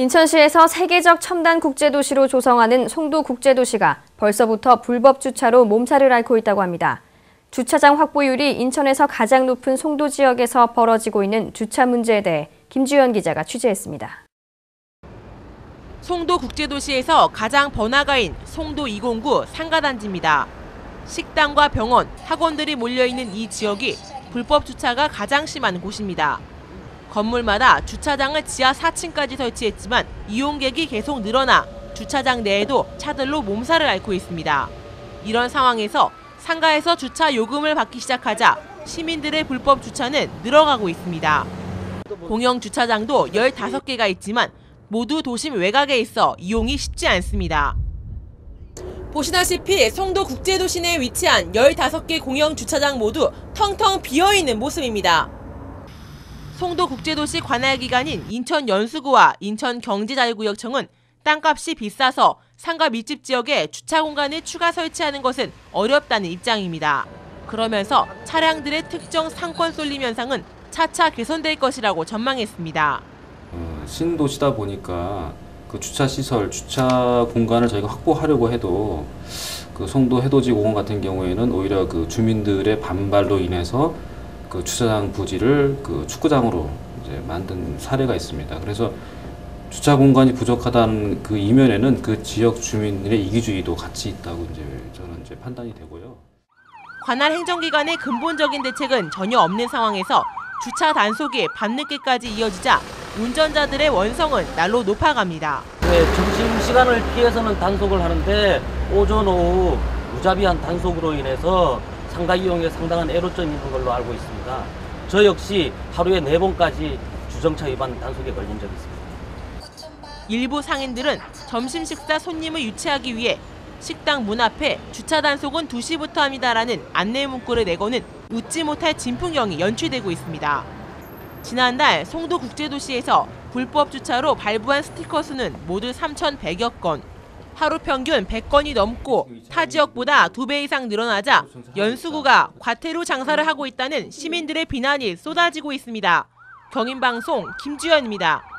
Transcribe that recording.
인천시에서 세계적 첨단 국제도시로 조성하는 송도 국제도시가 벌써부터 불법 주차로 몸살을 앓고 있다고 합니다. 주차장 확보율이 인천에서 가장 높은 송도 지역에서 벌어지고 있는 주차 문제에 대해 김주현 기자가 취재했습니다. 송도 국제도시에서 가장 번화가인 송도 209 상가단지입니다. 식당과 병원, 학원들이 몰려있는 이 지역이 불법 주차가 가장 심한 곳입니다. 건물마다 주차장을 지하 4층까지 설치했지만 이용객이 계속 늘어나 주차장 내에도 차들로 몸살을 앓고 있습니다. 이런 상황에서 상가에서 주차 요금을 받기 시작하자 시민들의 불법 주차는 늘어가고 있습니다. 공영 주차장도 15개가 있지만 모두 도심 외곽에 있어 이용이 쉽지 않습니다. 보시다시피 송도 국제도시 내에 위치한 15개 공영 주차장 모두 텅텅 비어 있는 모습입니다. 송도 국제도시 관할 기관인 인천 연수구와 인천 경제자유구역청은 땅값이 비싸서 상가 밀집 지역에 주차 공간을 추가 설치하는 것은 어렵다는 입장입니다. 그러면서 차량들의 특정 상권 쏠림 현상은 차차 개선될 것이라고 전망했습니다. 어, 신도시다 보니까 그 주차 시설, 주차 공간을 저희가 확보하려고 해도 그 송도 해돋이 공원 같은 경우에는 오히려 그 주민들의 반발로 인해서 그 주차장 부지를 그 축구장으로 이제 만든 사례가 있습니다. 그래서 주차 공간이 부족하다는 그 이면에는 그 지역 주민들의 이기주의도 같이 있다고 이제 저는 이제 판단이 되고요. 관할 행정기관의 근본적인 대책은 전혀 없는 상황에서 주차 단속이 밤늦게까지 이어지자 운전자들의 원성은 날로 높아갑니다. 네, 점심 시간을 피해서는 단속을 하는데 오전 오후 무자비한 단속으로 인해서 상가 이용에 상당한 애로점이 있는 걸로 알고 있습니다. 저 역시 하루에 네 번까지 주정차 위반 단속에 걸린 적이 있습니다. 일부 상인들은 점심 식사 손님을 유치하기 위해 식당 문 앞에 주차 단속은 2시부터 합니다라는 안내 문구를 내고는 웃지 못할 진풍경이 연출되고 있습니다. 지난달 송도 국제도시에서 불법 주차로 발부한 스티커 수는 모두 3,100여 건. 하루 평균 100건이 넘고 타 지역보다 2배 이상 늘어나자 연수구가 과태료 장사를 하고 있다는 시민들의 비난이 쏟아지고 있습니다. 경인방송 김주현입니다.